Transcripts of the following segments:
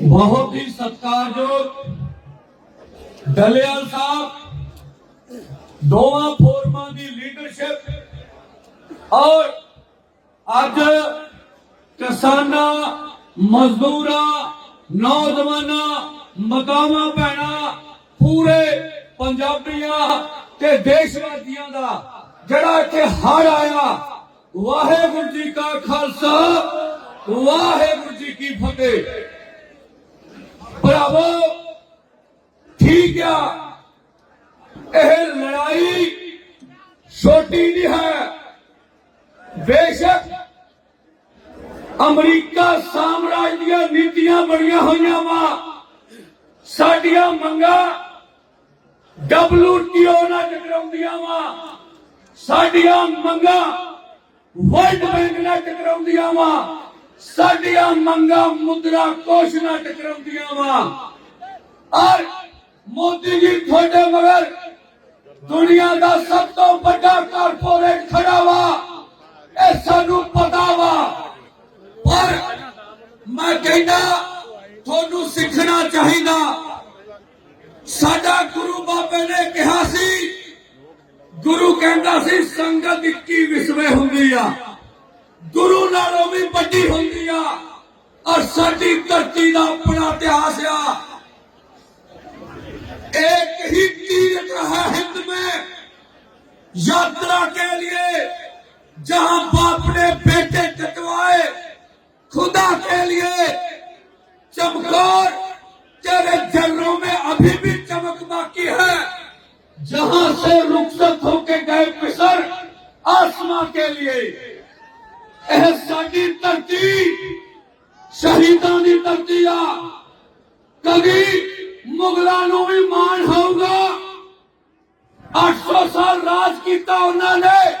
ਬਹੁਤ ਹੀ ਸਤਿਕਾਰਯੋਗ ਦਲਿਆਲ ਸਾਹਿਬ, ਦੋਵਾਂ ਫੋਰਮਾਂ ਦੀ ਲੀਡਰਸ਼ਿਪ ਔਰ ਅੱਜ ਕਿਸਾਨਾਂ, ਮਜ਼ਦੂਰਾਂ, ਨੌਜਵਾਨਾਂ ਮਤਾਵਾਂ ਭੈਣਾਂ, ਪੂਰੇ ਪੰਜਾਬੀਆਂ ਤੇ ਦੇਸ਼ਵਾਸੀਆਂ ਦਾ ਜਿਹੜਾ ਇੱਥੇ ਹੜ ਆਇਆ, ਵਾਹਿਗੁਰੂ ਜੀ ਕਾ ਖਾਲਸਾ, ਵਾਹਿਗੁਰੂ ਕੀ ਫਤਿਹ? ਭਰਾਵੋ, ਠੀਕ ਆ। ਇਹ ਲੜਾਈ ਛੋਟੀ ਨਹੀਂ ਹੈ। ਬੇਸ਼ੱਕ ਅਮਰੀਕਾ ਸਾਮਰਾਜ ਦੀਆਂ ਨੀਤੀਆਂ ਬਣੀਆਂ ਹੋਈਆਂ ਵਾ। ਸਾਡੀਆਂ ਮੰਗਾਂ WTO ਨਾਲ ਟਕਰਾਉਂਦੀਆਂ ਵਾ। ਸਾਡੀਆਂ ਮੰਗਾਂ ਵਰਲਡ ਬੈਂਕ ਨਾਲ ਟਕਰਾਉਂਦੀਆਂ ਵਾ। ਸਾਡੀਆਂ ਮੰਗਾਂ ਮੁਦਰਾ ਕੋਸ਼ ਨਾਲ ਟਕਰਾਉਂਦੀਆਂ ਵਾ। ਔਰ ਮੋਦੀ ਜੀ ਤੁਹਾਡੇ ਮਗਰ ਦੁਨੀਆ ਦਾ ਸਭ ਤੋਂ ਵੱਡਾ ਕਾਰਪੋਰੇਟ ਖੜਾ ਵਾ, ਇਹ ਸਾਨੂੰ ਪਤਾ ਵਾ। ਪਰ ਮੈਂ ਕਹਿੰਦਾ, ਤੁਹਾਨੂੰ ਸਿੱਖਣਾ ਚਾਹੀਦਾ। ਸਾਡਾ ਗੁਰੂ ਬਾਬੇ ਨੇ ਕਿਹਾ ਸੀ, ਗੁਰੂ ਕਹਿੰਦਾ ਸੀ, ਸੰਗਤ 21 ਵਿਸਵੇ ਹੁੰਦੀ ਆ। ਗੁਰੂ ਨਾਲੋਂ ਵੀ ਵੱਡੀ ਹੁੰਦੀ ਆ ਔਰ ਸਾਡੀ ਧਰਤੀ ਦਾ ਆਪਣਾ ਇਤਿਹਾਸ ਆ एक ही तीर्थ है हिंद में यात्रा के लिए जहां बाप ने बेटे कटवाए खुदा के लिए चमकौर तेरे जर्रों में अभी भी चमक बाकी है जहां से रुखसत होके गए पिसर आसमां के लिए ਇਹ ਸਾਡੀ ਧਰਤੀ ਸ਼ਹੀਦਾਂ ਦੀ ਧਰਤੀ ਆ। ਕਦੀ ਮੁਗਲਾਂ ਨੂੰ ਵੀ ਮਾਣ ਹੋਊਗਾ। 800 ਸਾਲ ਰਾਜ ਕੀਤਾ ਉਹਨਾਂ ਨੇ।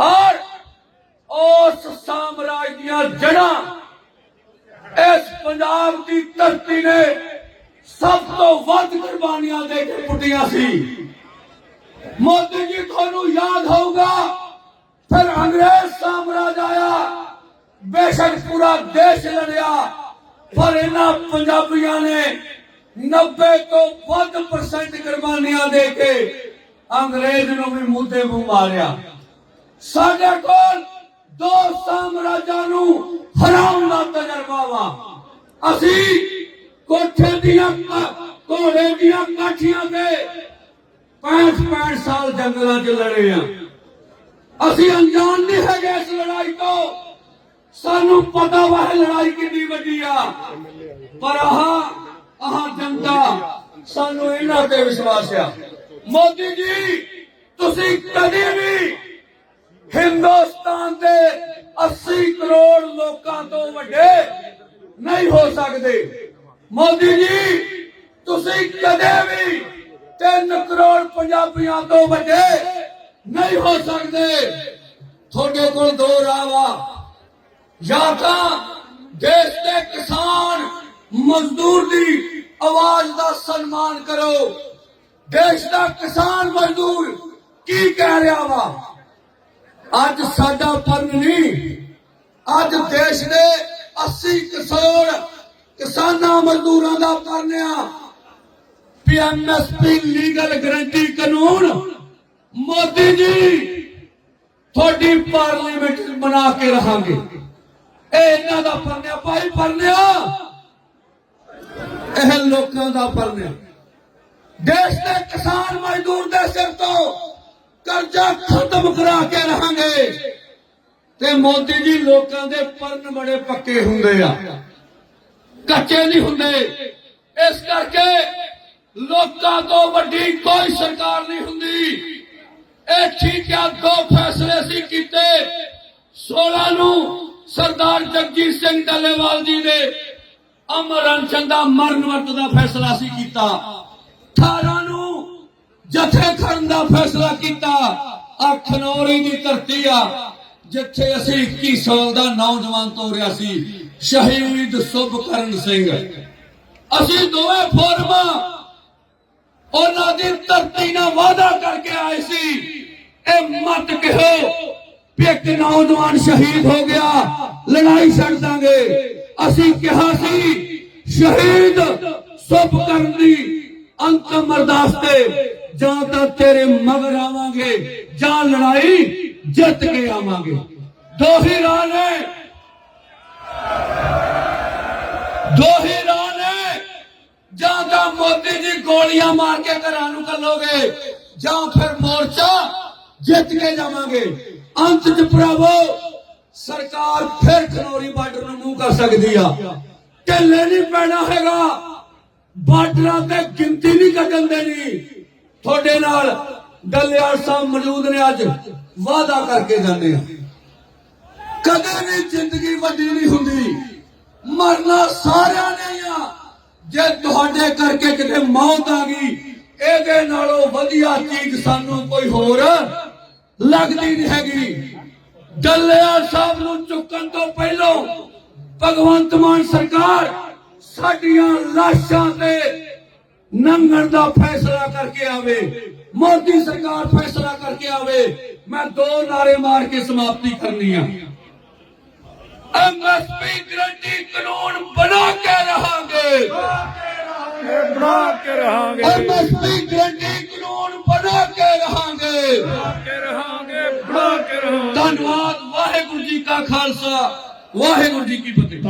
ਔਰ ਉਸ ਸਾਮਰਾਜ ਦੀਆਂ ਜੜਾਂ ਇਸ ਪੰਜਾਬ ਦੀ ਧਰਤੀ ਨੇ ਸਭ ਤੋਂ ਵੱਧ ਕੁਰਬਾਨੀਆਂ ਦੇ ਕੇ ਪੁੱਟੀਆਂ ਸੀ। ਮੋਦੀ ਜੀ, ਤੁਹਾਨੂੰ ਯਾਦ ਹੋਊਗਾ, ਫਿਰ ਅੰਗਰੇਜ਼ ਬੇਸ਼ੱਕ ਪੂਰਾ ਦੇਸ਼ ਲੜਿਆ, ਪਰ ਇਹਨਾਂ ਪੰਜਾਬੀਆਂ ਨੇ 90 ਤੋਂ ਵੱਧ ਪਰਸੈਂਟ ਕੁਰਬਾਨੀਆਂ ਦੇ ਕੇ ਅੰਗਰੇਜ਼ ਨੂੰ ਵੀ ਮੁੱਦੇ ਮੂੰਹ ਮਾਰਿਆ। ਸਾਡੇ ਕੋਲ ਦੋ ਸਾਮਰਾਜਾਂ ਨੂੰ ਹਰਾਉਣ ਦਾ ਤਜਰਬਾ ਵਾ। ਅਸੀਂ ਕੋਠੇ ਦੀਆਂ ਕੋਲੇ ਦੀਆਂ ਕਾਠੀਆਂ ਤੇ 65 65 ਸਾਲ ਜੰਗਲਾਂ 'ਚ ਲੜੇ ਆ। ਅਸੀਂ ਅਣਜਾਣ ਨਹੀਂ ਹੈਗੇ ਇਸ ਲੜਾਈ ਤੋਂ। ਸਾਨੂੰ ਪਤਾ ਵਾ ਇਹ ਲੜਾਈ ਕਿੰਨੀ ਵੱਡੀ ਆ। ਪਰ ਆਹ ਆਹ ਜਨਤਾ ਸਾਨੂੰ ਇਹਨਾਂ ਤੇ ਵਿਸ਼ਵਾਸ ਆ। ਮੋਦੀ ਜੀ, ਤੁਸੀਂ ਕਦੇ ਵੀ ਹਿੰਦੁਸਤਾਨ ਦੇ 80 ਕਰੋੜ ਲੋਕਾਂ ਤੋਂ ਵੱਡੇ ਨਹੀਂ ਹੋ ਸਕਦੇ। ਮੋਦੀ ਜੀ, ਤੁਸੀਂ ਕਦੇ ਵੀ 3 ਕਰੋੜ ਪੰਜਾਬੀਆਂ ਤੋਂ ਵੱਡੇ ਨਹੀਂ ਹੋ ਸਕਦੇ। ਤੁਹਾਡੇ ਕੋਲ ਦੋ ਰਾਹ ਵਾ। ਜਾਂ ਤਾਂ ਦੇਸ਼ ਦੇ ਕਿਸਾਨ ਮਜ਼ਦੂਰ ਦੀ ਆਵਾਜ਼ ਦਾ ਸਨਮਾਨ ਕਰੋ। ਦੇਸ਼ ਦਾ ਕਿਸਾਨ ਮਜ਼ਦੂਰ ਕੀ ਕਹਿ ਰਿਹਾ ਵਾ? ਅੱਜ ਸਾਡਾ ਪਰਨ ਨਹੀਂ, ਅੱਜ ਦੇਸ਼ ਦੇ 80 ਕਰੋੜ ਕਿਸਾਨਾਂ ਮਜ਼ਦੂਰਾਂ ਦਾ ਪਰਨ ਆ। ਪੀਐਮਐਸਪੀ ਲੀਗਲ ਗਰੰਟੀ ਕਾਨੂੰਨ, ਮੋਦੀ ਜੀ, ਤੁਹਾਡੀ ਪਾਰਲੀਮੈਂਟ ਬਣਾ ਕੇ ਰਹਾਂਗੇ। ਇਹ ਇਹਨਾਂ ਦਾ ਪਰਨਿਆ ਭਾਈ ਪਰਨਿਆ ਇਹ ਲੋਕਾਂ ਦਾ ਪਰਨਿਆ ਦੇਸ਼ ਦੇ ਕਿਸਾਨ ਮਜ਼ਦੂਰ ਦੇ ਸਿਰ ਤੋਂ ਕਰਜ਼ਾ ਖਤਮ ਕਰਾ ਕੇ ਰਹਾਂਗੇ ਤੇ ਮੋਦੀ ਜੀ ਲੋਕਾਂ ਦੇ ਪਰਨ ਬੜੇ ਪੱਕੇ ਹੁੰਦੇ ਆ। ਕੱਚੇ ਨਹੀਂ ਹੁੰਦੇ। ਇਸ ਕਰਕੇ ਲੋਕਾਂ ਤੋਂ ਵੱਡੀ ਕੋਈ ਸਰਕਾਰ ਨਹੀਂ ਹੁੰਦੀ। ਇਹ ਠੀਕ ਆ, ਦੋ ਫੈਸਲੇ ਸੀ ਕੀਤੇ। 16 ਨੂੰ ਸਰਦਾਰ ਜਗਜੀਤ ਸਿੰਘ ਡੱਲੇਵਾਲ ਜੀ ਨੇ ਅਮਰ ਅਨਸ਼ਨ ਦਾ ਮਰਨ ਵਰਤ ਦਾ ਫੈਸਲਾ ਸੀ ਕੀਤਾ। 18 ਨੂੰ ਜਥੇ ਖੜਨ ਦਾ ਫੈਸਲਾ ਕੀਤਾ। ਆ ਦੀ ਧਰਤੀ ਆ, ਜਿੱਥੇ ਅਸੀਂ 21 ਸਾਲ ਦਾ ਨੌਜਵਾਨ ਤੋਰਿਆ ਸੀ, ਸ਼ਹੀਦ ਸੁਭਕਰਨ ਸਿੰਘ। ਅਸੀਂ ਦੋਵੇਂ ਫੋਰਮਾਂ ਉਹਨਾਂ ਦੀ ਧਰਤੀ ਨਾਲ ਵਾਅਦਾ ਕਰਕੇ ਆਏ ਸੀ, ਇਹ ਮਤ ਕਹੋ? ਵੀ ਇੱਕ ਨੌਜਵਾਨ ਸ਼ਹੀਦ ਹੋ ਗਿਆ। ਲੜਾਈ ਛੱਡ ਦਾਂਗੇ। ਅਸੀਂ ਕਿਹਾ ਸੀ, ਸ਼ਹੀਦ ਸੁਭ ਕਰਨ ਦੀ ਅੰਤਮ ਅਰਦਾਸ ਤੇ ਜਾਂ ਤਾਂ ਤੇਰੇ ਮਗਰ ਆਵਾਂਗੇ ਜਾਂ ਲੜਾਈ ਜਿੱਤ ਕੇ ਆਵਾਂਗੇ। ਦੋ ਹੀ ਰਾਹ ਨੇ। ਦੋ ਹੀ ਰਾਹ ਨੇ। ਜਾਂ ਤਾਂ ਮੋਦੀ ਜੀ ਗੋਲੀਆਂ ਮਾਰ ਕੇ ਘਰਾਂ ਨੂੰ ਕੱਲੋਗੇ ਜਾਂ ਫਿਰ ਮੋਰਚਾ ਜਿੱਤ ਕੇ ਜਾਵਾਂਗੇ। ਅੰਤ ਚ ਭਰਾਵੋ, ਸਰਕਾਰ ਫਿਰ ਖਨੌਰੀ ਬਾਰਡਰ ਨੂੰ ਮੂੰਹ ਕਰ ਸਕਦੀ ਆ। ਢਿੱਲੇ ਨਹੀਂ ਪੈਣਾ ਹੈਗਾ। ਬਾਰਡਰਾਂ ਤੇ ਗਿਣਤੀ ਨਹੀਂ ਕੱਢਣ ਦੇਣੀ ਤੁਹਾਡੇ ਨਾਲ ਡੱਲੇਵਾਲ ਸਾਹਿਬ ਮੌਜੂਦ ਨੇ ਅੱਜ। ਵਾਅਦਾ ਕਰਕੇ ਜਾਂਦੇ ਆ। ਕਦੇ ਵੀ ਜ਼ਿੰਦਗੀ ਵੱਡੀ ਨਹੀਂ ਹੁੰਦੀ। ਮਰਨਾ ਸਾਰਿਆਂ ਨੇ ਆ। ਜੇ ਤੁਹਾਡੇ ਕਰਕੇ ਕਿਤੇ ਮੌਤ ਆ ਗਈ, ਇਹਦੇ ਨਾਲੋਂ ਵਧੀਆ ਚੀਜ਼ ਸਾਨੂੰ ਕੋਈ ਹੋਰ ਲੱਗਦੀ ਨਹੀਂ ਹੈਗੀ। ਡੱਲੇਵਾਲ ਸਾਹਿਬ ਨੂੰ ਚੁੱਕਣ ਤੋਂ ਪਹਿਲਾਂ ਭਗਵੰਤ ਮਾਨ ਸਰਕਾਰ ਸਾਡੀਆਂ ਲਾਸ਼ਾਂ ਤੇ ਨੰਗਣ ਦਾ ਫੈਸਲਾ ਕਰਕੇ ਆਵੇ। ਮੋਦੀ ਸਰਕਾਰ ਫੈਸਲਾ ਕਰਕੇ ਆਵੇ। ਮੈਂ ਦੋ ਨਾਰੇ ਮਾਰ ਕੇ ਸਮਾਪਤੀ ਕਰਨੀ ਆ। ਐਮਐਸਪੀ ਗਰੰਟੀ ਕਾਨੂੰਨ ਬਣਾ ਕੇ ਰਹਾਂਗੇ। ਬਣਾ ਕੇ ਰਹਾਂਗੇ। ਐਮਐਸਪੀ ਗਰੰਟੀ ਕਾਨੂੰਨ ਬਣਾ ਕੇ ਰਹਾਂਗੇ। ਕੇ ਰਹਾਂਗੇ ਬਣਾ ਕੇ ਰਹਾਂਗੇ। ਧੰਨਵਾਦ ਵਾਹਿਗੁਰੂ ਜੀ ਕਾ ਖਾਲਸਾ ਵਾਹਿਗੁਰੂ ਜੀ ਕੀ ਫਤਿਹ।